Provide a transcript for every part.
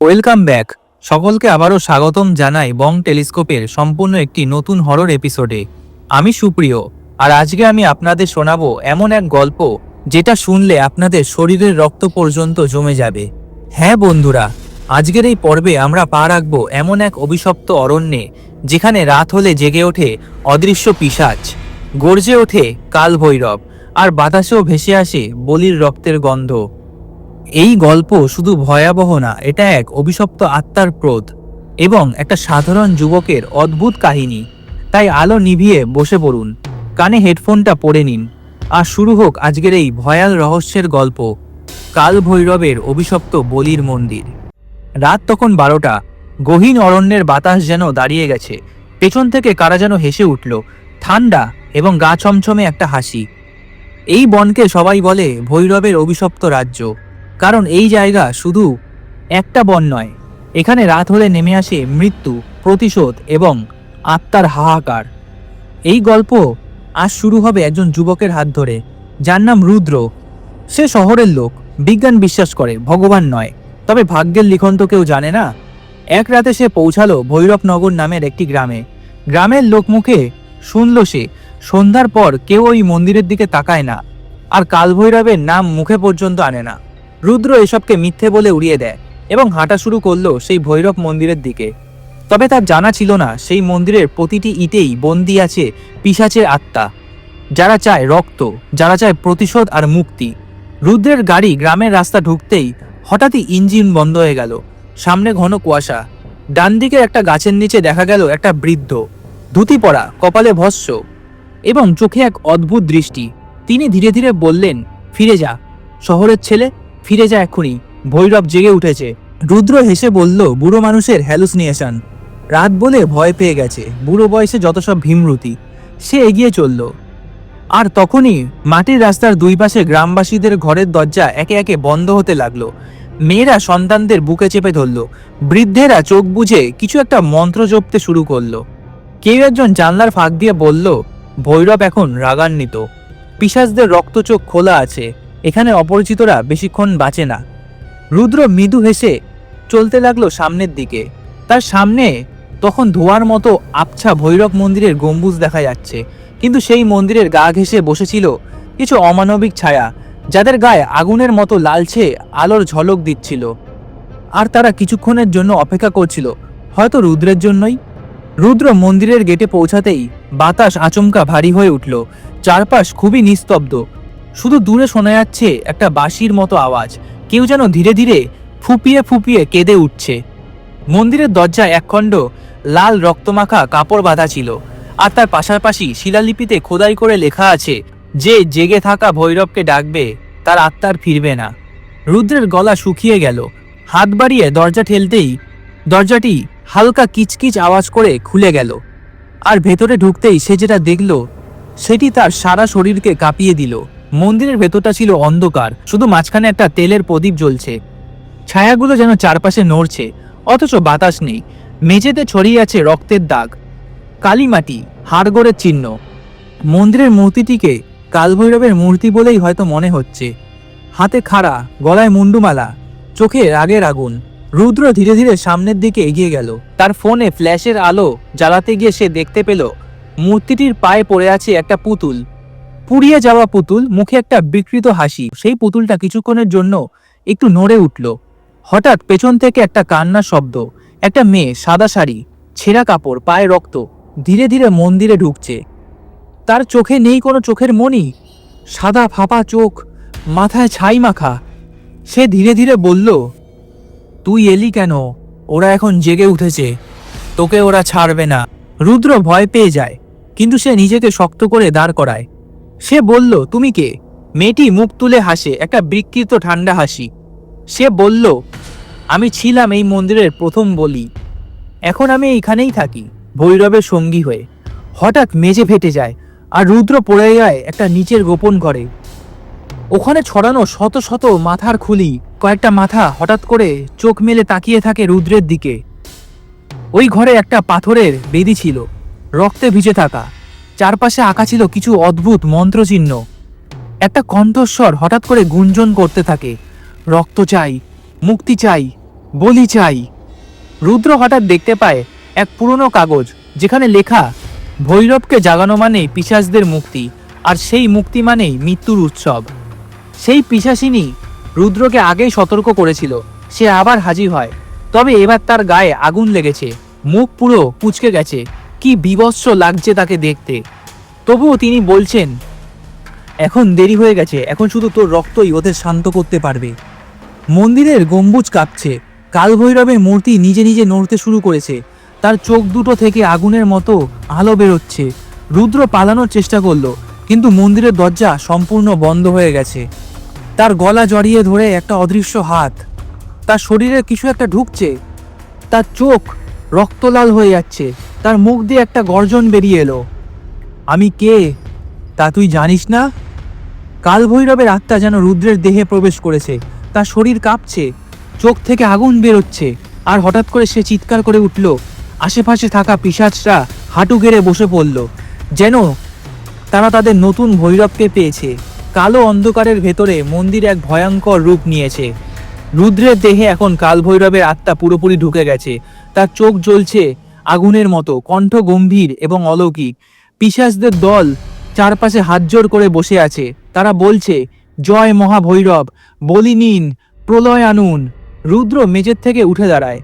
Welcome back. সকলকে আবারও স্বাগতম জানাই বং টেলিস্কোপের সম্পূর্ণ একটি নতুন হরর এপিসোডে আমি সুপ্রিয়, আর আজকে আমি আপনাদের শোনাবো এমন এক গল্প যেটা শুনলে আপনাদের শরীরের রক্ত পর্যন্ত জমে যাবে। হ্যাঁ বন্ধুরা, আজকের এই পর্বে আমরা পা রাখব এমন এক অভিশপ্ত অরণ্যে যেখানে রাত হলে জেগে ওঠে অদৃশ্য পিশাচ। গর্জে ওঠে কাল ভৈরব আর বাতাসেও ভেসে আসে বলির রক্তের গন্ধ। এই গল্প শুধু ভয়াবহ না, এটা এক অভিশপ্ত আত্মার ক্রোধ এবং একটা সাধারণ যুবকের অদ্ভুত কাহিনী। তাই আলো নিভিয়ে বসে পড়ুন, কানে হেডফোনটা পরে নিন। আর শুরু হোক আজকের এই ভয়াল রহস্যের গল্প কাল ভৈরবের অভিশপ্ত বলির মন্দির। রাত তখন বারোটা, গহীন অরণ্যের বাতাস যেন দাঁড়িয়ে গেছে। পেছন থেকে কারা যেন হেসে উঠল, ঠান্ডা এবং গা ছমছমে একটা হাসি। এই বনকে সবাই বলে ভৈরবের অভিশপ্ত রাজ্য। কারণ এই জায়গা শুধু একটা বন নয়। এখানে রাত হলে নেমে আসে মৃত্যু, প্রতিশোধ এবং আত্মার হাহাকার। এই গল্প আজ শুরু হবে একজন যুবকের হাত ধরে, যার নাম রুদ্র। সে শহরের লোক, বিজ্ঞান বিশ্বাস করে, ভগবান নয়। তবে ভাগ্যের লিখন তো কেউ জানে না? এক রাতে সে পৌঁছালো ভৈরবনগর নামের একটি গ্রামে। গ্রামের লোক মুখে শুনল সে, সন্ধ্যার পর কেউ ওই মন্দিরের দিকে তাকায় না, আর কালভৈরবের নাম মুখে পর্যন্ত আনে না। রুদ্র এসবকে মিথ্যে বলে উড়িয়ে দেয় এবং হাঁটা শুরু করল সেই ভৈরব মন্দিরের দিকে। তবে তার জানা ছিল না সেই মন্দিরের প্রতিটি ইটেই বন্দি আছে পিসাচের আত্মা। যারা চায় রক্ত, যারা চায় প্রতিশোধ আর মুক্তি। রুদ্রের গাড়ি গ্রামের রাস্তা ঢুকতেই হঠাৎই ইঞ্জিন বন্ধ হয়ে গেল। সামনে ঘন কুয়াশা। ডান দিকে একটা গাছের নিচে দেখা গেল একটা বৃদ্ধ। ধুতি পরা, কপালে ভস্য এবং চোখে এক অদ্ভুত দৃষ্টি। তিনি ধীরে ধীরে বললেন, ফিরে যা। শহরের ছেলে ফিরে যা এক্ষুনি। ভৈরব জেগে উঠেছে। রুদ্র হেসে বলল, বুড়ো মানুষের হ্যালুসিনিয়েশন রাত বলে ভয় পেয়ে গেছে। বুড়ো বয়সে যত সব ভীমরুতি, সে এগিয়ে চলল। আর তখনই মাটির রাস্তার দুই পাশে গ্রামবাসীদের ঘরের দরজা একে একে বন্ধ হতে লাগল। মেয়েরা সন্তানদের বুকে চেপে ধরলো। বৃদ্ধেরা চোখ বুঝে কিছু একটা মন্ত্র জপতে শুরু করল। কেউ একজন জানলার ফাঁক দিয়ে বলল, ভৈরব এখন রাগান্বিত। পিসাজদের রক্তচোখ খোলা আছে। এখানে অপরিচিতরা বেশিক্ষণ বাঁচে না। রুদ্র মৃদু হেসে চলতে লাগল সামনের দিকে। তার সামনে তখন ধোয়ার মতো আবছা ভৈরব মন্দিরের গম্বুজ দেখা যাচ্ছে। কিন্তু সেই মন্দিরের গা ঘেঁষে বসেছিল কিছু অমানবিক ছায়া, যাদের গায়ে আগুনের মতো লালছে আলোর ঝলক দিচ্ছিল। আর তারা কিছুক্ষণের জন্য অপেক্ষা করছিল, হয়তো রুদ্রের জন্যই। রুদ্র মন্দিরের গেটে পৌঁছাতেই বাতাস আচমকা ভারী হয়ে উঠল। চারপাশ খুবই নিস্তব্ধ। শুধু দূরে শোনা যাচ্ছে একটা বাঁশির মতো আওয়াজ। কেউ যেন ধীরে ধীরে ফুপিয়ে ফুপিয়ে কেঁদে উঠছে। মন্দিরের দরজায় একখণ্ড লাল রক্তমাখা কাপড় বাঁধা ছিল। আর তার পাশাপাশি শিলালিপিতে খোদাই করে লেখা আছে, যে জেগে থাকা ভৈরবকে ডাকবে, তার আত্মার ফিরবে না। রুদ্রের গলা শুকিয়ে গেল। হাত বাড়িয়ে দরজা ঠেলতেই দরজাটি হালকা কিচকিচ আওয়াজ করে খুলে গেল। আর ভেতরে ঢুকতেই সে যেটা দেখল, সেটি তার সারা শরীরকে কাঁপিয়ে দিল। মন্দিরের ভেতরটা ছিল অন্ধকার, শুধু মাঝখানে একটা তেলের প্রদীপ জ্বলছে। ছায়াগুলো যেন চারপাশে নড়ছে, অথচ বাতাস নেই। মেঝেতে ছড়িয়ে আছে রক্তের দাগ। কালীমাটি, হাড়গোড়ের চিহ্ন। মন্দিরের মূর্তিটিকে কালভৈরবের মূর্তি বলেই হয়তো মনে হচ্ছে। হাতে খাড়া, গলায় মুন্ডুমালা, চোখে রাগের আগুন। রুদ্র ধীরে ধীরে সামনের দিকে এগিয়ে গেল। তার ফোনে ফ্ল্যাশের আলো জ্বালাতে গিয়ে সে দেখতে পেল, মূর্তিটির পায়ে পড়ে আছে একটা পুতুল। পুড়িয়ে যাওয়া পুতুল মুখে একটা বিকৃত হাসি। সেই পুতুলটা কিছুক্ষণের জন্য একটু নড়ে উঠল। হঠাৎ পেছন থেকে একটা কান্নার শব্দ। একটা মেয়ে সাদা শাড়ি, ছেঁড়া কাপড়, পায়ে রক্ত, ধীরে ধীরে মন্দিরে ঢুকছে। তার চোখে নেই কোনো চোখের মনি সাদা ফাঁপা চোখ, মাথায় ছাই মাখা। সে ধীরে ধীরে বলল, তুই এলি কেন? ওরা এখন জেগে উঠেছে। তোকে ওরা ছাড়বে না। রুদ্র ভয় পেয়ে যায়, কিন্তু সে নিজেকে শক্ত করে দাঁড় করায়। সে বলল, তুমি কে? মেয়েটি মুখ তুলে হাসে, একটা বিকৃত ঠান্ডা হাসি। সে বলল, আমি ছিলাম এই মন্দিরের প্রথম বলি। এখন আমি এইখানেই থাকি, ভৈরবের সঙ্গী হয়ে। হঠাৎ মেজে ফেটে যায় আর রুদ্র পড়ে যায় একটা নিচের গোপন ঘরে। ওখানে ছড়ানো শত শত মাথার খুলি, কয়েকটা মাথা হঠাৎ করে চোখ মেলে তাকিয়ে থাকে রুদ্রের দিকে। ওই ঘরে একটা পাথরের বেদি ছিল, রক্তে ভিজে থাকা। চারপাশে আঁকা ছিল কিছু অদ্ভুত মন্ত্রচিহ্ন। একটা কণ্ঠস্বর হঠাৎ করে গুঞ্জন করতে থাকে। রক্ত চাই, মুক্তি চাই, বলি চাই। রুদ্র হঠাৎ দেখতে পায় এক পুরনো কাগজ, যেখানে লেখা, ভৈরবকে জাগানো মানেই পিশাচদের মুক্তি, আর সেই মুক্তি মানেই মৃত্যুর উৎসব। সেই পিশাচিনী রুদ্রকে আগেই সতর্ক করেছিল, সে আবার হাজির হয়। তবে এবার তার গায়ে আগুন লেগেছে, মুখ পুরো কুচকে গেছে। কি বিভৎস লাগছে তাকে দেখতে। তবুও তিনি বলছেন, এখন দেরি হয়ে গেছে, এখন শুধু তোর রক্তই ওদের শান্ত করতে পারবে। মন্দিরের গম্বুজ কাঁপছে, কালভৈরবের মূর্তি নিজে নিজে নড়তে শুরু করেছে। তার চোখ দুটো থেকে আগুনের মতো আলো বেরোচ্ছে। রুদ্র পালানোর চেষ্টা করল, কিন্তু মন্দিরের দরজা সম্পূর্ণ বন্ধ হয়ে গেছে। তার গলা জড়িয়ে ধরে একটা অদৃশ্য হাত। তার শরীরে কিছু একটা ঢুকছে। তার চোখ রক্তলাল হয়ে যাচ্ছে। তার মুখ দিয়ে একটা গর্জন বেরিয়ে এলো। আমি কে? তা তুই জানিস না? কাল ভৈরবের আত্মা যেন রুদ্রের দেহে প্রবেশ করেছে, তার শরীর কাঁপছে, চোখ থেকে আগুন বেরোচ্ছে, আর হঠাৎ করে সে চিৎকার করে উঠল। আশেপাশে থাকা পিসাচরা হাঁটু গেড়ে বসে পড়ল। যেন তারা তাদের নতুন ভৈরবকে পেয়েছে। কালো অন্ধকারের ভেতরে মন্দির এক ভয়ঙ্কর রূপ নিয়েছে। রুদ্রের দেহে এখন কাল ভৈরবের আত্মা পুরোপুরি ঢুকে গেছে। তার চোখ জ্বলছে আগুনের মতো, কণ্ঠ গম্ভীর এবং অলৌকিক। পিশাচদের দল চারপাশে হাতজোড় করে বসে আছে। তারা বলছে, জয় মহাভৈরব, বলি নিন, প্রলয় আনুন, রুদ্র মেজের থেকে উঠে দাঁড়ায়।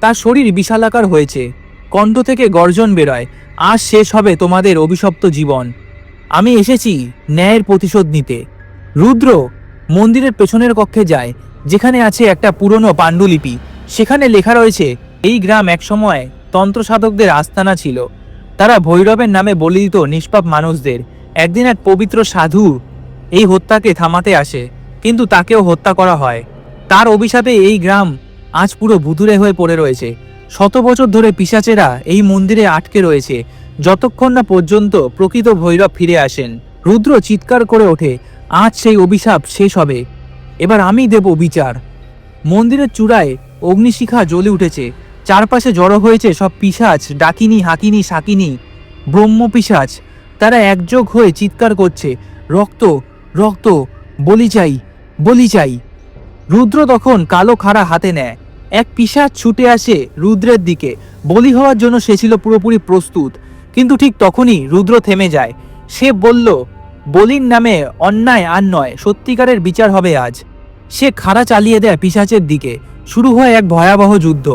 তার শরীর বিশালাকার হয়েছে। কণ্ঠ থেকে গর্জন বেরোয়, আজ শেষ হবে তোমাদের অভিশপ্ত জীবন। আমি এসেছি ন্যায়ের প্রতিশোধ নিতে। রুদ্র মন্দিরের পেছনের কক্ষে যায়, যেখানে আছে একটা পুরনো পাণ্ডুলিপি। সেখানে লেখা রয়েছে, এই গ্রাম একসময় তন্ত্র সাধকদের আস্তানা ছিল। তারা ভৈরবের নামে বলি দিত নিষ্পাপ মানুষদের, একদিন এক পবিত্র সাধু এই হত্যাকে থামাতে আসে, কিন্তু তাকেও হত্যা করা হয়। তার অভিশাপে এই গ্রাম আজ পুরো ভুতুরে হয়ে পড়ে রয়েছে। শত বছর ধরে পিসাচেরা এই মন্দিরে আটকে রয়েছে। যতক্ষণ না পর্যন্ত প্রকৃত ভৈরব ফিরে আসেন, রুদ্র চিৎকার করে ওঠে, আজ সেই অভিশাপ শেষ হবে। এবার আমি দেব বিচার। মন্দিরের চূড়ায় অগ্নিশিখা জ্বলে উঠেছে। চারপাশে জড়ো হয়েছে সব পিসাচ ডাকিনি, হাকিনী, শাকিনী, ব্রহ্ম পিসাচ তারা একযোগ হয়ে চিৎকার করছে, রক্ত রক্ত, বলি চাই বলি চাই রুদ্র তখন কালো খাড়া হাতে নেয়। এক পিসাচ ছুটে আসে রুদ্রের দিকে। বলি হওয়ার জন্য সে ছিল পুরোপুরি প্রস্তুত। কিন্তু ঠিক তখনই রুদ্র থেমে যায়। সে বলল, বলির নামে অন্যায় আর নয়, সত্যিকারের বিচার হবে আজ। সে খাড়া চালিয়ে দেয় পিসাচের দিকে। শুরু হয় এক ভয়াবহ যুদ্ধ।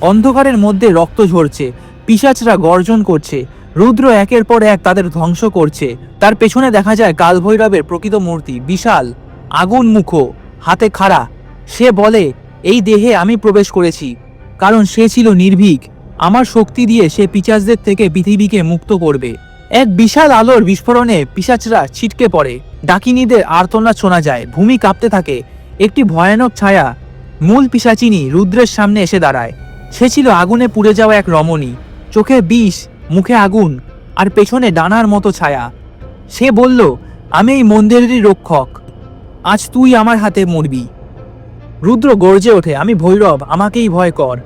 অন্ধকারের মধ্যে রক্ত ঝরছে পিসাচরা গর্জন করছে, রুদ্র একের পর এক তাদের ধ্বংস করছে। তার পেছনে দেখা যায় কালভৈরবের প্রকৃত মূর্তি, বিশাল, আগুন মুখো, হাতে খাড়া। সে বলে, এই দেহে আমি প্রবেশ করেছি, কারণ সে ছিল নির্ভীক। আমার শক্তি দিয়ে সে পিচাচদের থেকে পৃথিবীকে মুক্ত করবে। এক বিশাল আলোর বিস্ফোরণে পিসাচরা ছিটকে পড়ে। ডাকিনীদের আর্তনাদ শোনা যায়, ভূমি কাঁপতে থাকে। একটি ভয়ানক ছায়া, মূল পিসাচিনী রুদ্রের সামনে এসে দাঁড়ায়। সে ছিল আগুনে পুড়ে যাওয়া এক রমণী। চোখে বিষ, মুখে আগুন, আর পেছনে ডানার মতো ছায়া। সে বলল, আমি এই মন্দিরেরই রক্ষক। আজ তুই আমার হাতে মরবি। রুদ্র গর্জে ওঠে, আমি ভৈরব, আমাকেই ভয় কর।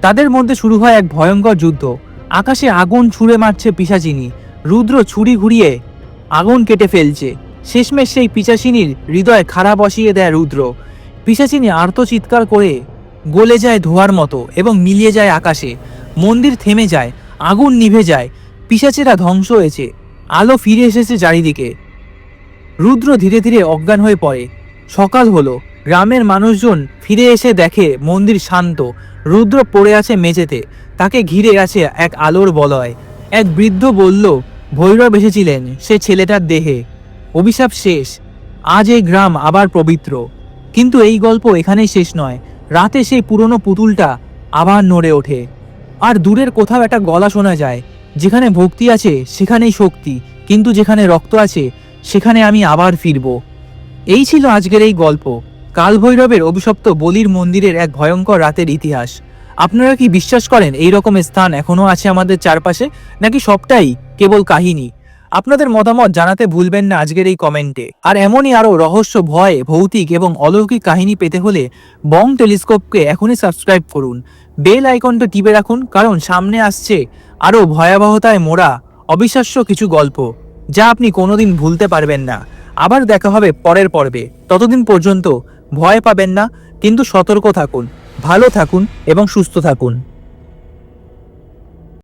তাদের মধ্যে শুরু হয় এক ভয়ঙ্কর যুদ্ধ। আকাশে আগুন ছুঁড়ে মারছে পিসাচিনী। রুদ্র ছুরি ঘুরিয়ে আগুন কেটে ফেলছে। শেষমেশ সেই পিসাচিনীর হৃদয় খাড়া বসিয়ে দেয় রুদ্র। পিসাচিনী আর্ত চিৎকার করে গলে যায় ধোয়ার মতো এবং মিলিয়ে যায় আকাশে। মন্দির থেমে যায়, আগুন নিভে যায় পিসাচেরা ধ্বংস হয়েছে, আলো ফিরে এসেছে চারিদিকে। রুদ্র ধীরে ধীরে অজ্ঞান হয়ে পড়ে। সকাল হলো, গ্রামের মানুষজন ফিরে এসে দেখে মন্দির শান্ত। রুদ্র পড়ে আছে মেঝেতে, তাকে ঘিরে আছে এক আলোর বলয়। এক বৃদ্ধ বলল, ভৈরব এসেছিলেন, সে ছেলেটার দেহে। অভিশাপ শেষ, আজ এই গ্রাম আবার পবিত্র। কিন্তু এই গল্প এখানেই শেষ নয় রাতে সেই পুরনো পুতুলটা আবার নড়ে ওঠে। আর দূরের কোথাও একটা গলা শোনা যায়, যেখানে ভক্তি আছে সেখানেই শক্তি, কিন্তু যেখানে রক্ত আছে সেখানে আমি আবার ফিরব। এই ছিল আজকের এই গল্প। কালভৈরবের অভিশপ্ত বলির মন্দিরের এক ভয়ঙ্কর রাতের ইতিহাস। আপনারা কি বিশ্বাস করেন এই রকম স্থান এখনও আছে আমাদের চারপাশে, নাকি সবটাই কেবল কাহিনী? আপনাদের মতামত জানাতে ভুলবেন না আজকের এই কমেন্টে। আর এমনই আরও রহস্য, ভয়, ভৌতিক এবং অলৌকিক কাহিনী পেতে হলে বং টেলিস্কোপকে এখনই সাবস্ক্রাইব করুন। বেল আইকনটা টিপে রাখুন, কারণ সামনে আসছে আরও ভয়াবহতায় মোড়া, অবিশ্বাস্য কিছু গল্প, যা আপনি কোনোদিন ভুলতে পারবেন না। আবার দেখা হবে পরের পর্বে। ততদিন পর্যন্ত ভয় পাবেন না, কিন্তু সতর্ক থাকুন, ভালো থাকুন এবং সুস্থ থাকুন।